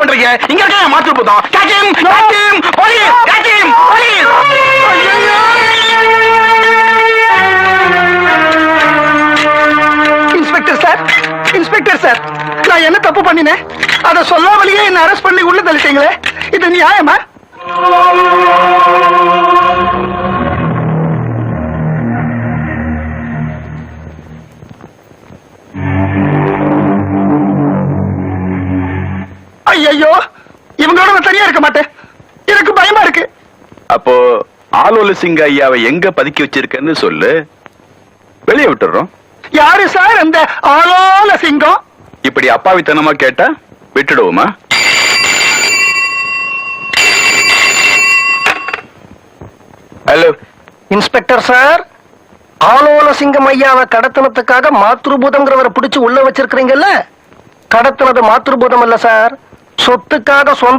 பண்றீங்க? இங்க இருக்க? மாற்று போதும் காக்கிம் காக்கிம் police காக்கிம் police. Inspector sir inspector sir நான் என்ன தப்பு பண்ணினேன்? அதை சொல்லாமலேயே என்ன அரெஸ்ட் பண்ணி உள்ள தள்ளிட்டீங்களே? இது நியாயமா? ஐயோ இவங்களோட நான் தனியா இருக்க மாட்டேன். எனக்கு பயமா இருக்கு. அப்போ ஆலோல சிங்க ஐயாவை எங்க பதுக்கி வச்சிருக்கேன்னு சொல்லு. வெளியே விட்டுறோம். யாரு சார் அந்த ஆலோல சிங்கம்? இப்படி அப்பாவித்தனமா கேட்டா விட்டுடுவோமா? ஹலோ. இன்ஸ்பெக்டர் சார் ஆலோல சிங்கம் ஐயாவை கடத்தினத்துக்காக மாத்ருபூதம்ங்கிறவரை பிடிச்சு உள்ள வச்சிருக்கிறீங்கல்ல? கடத்தினது மாத்ருபூதம் இல்ல சார். சொத்துக்காக சொந்த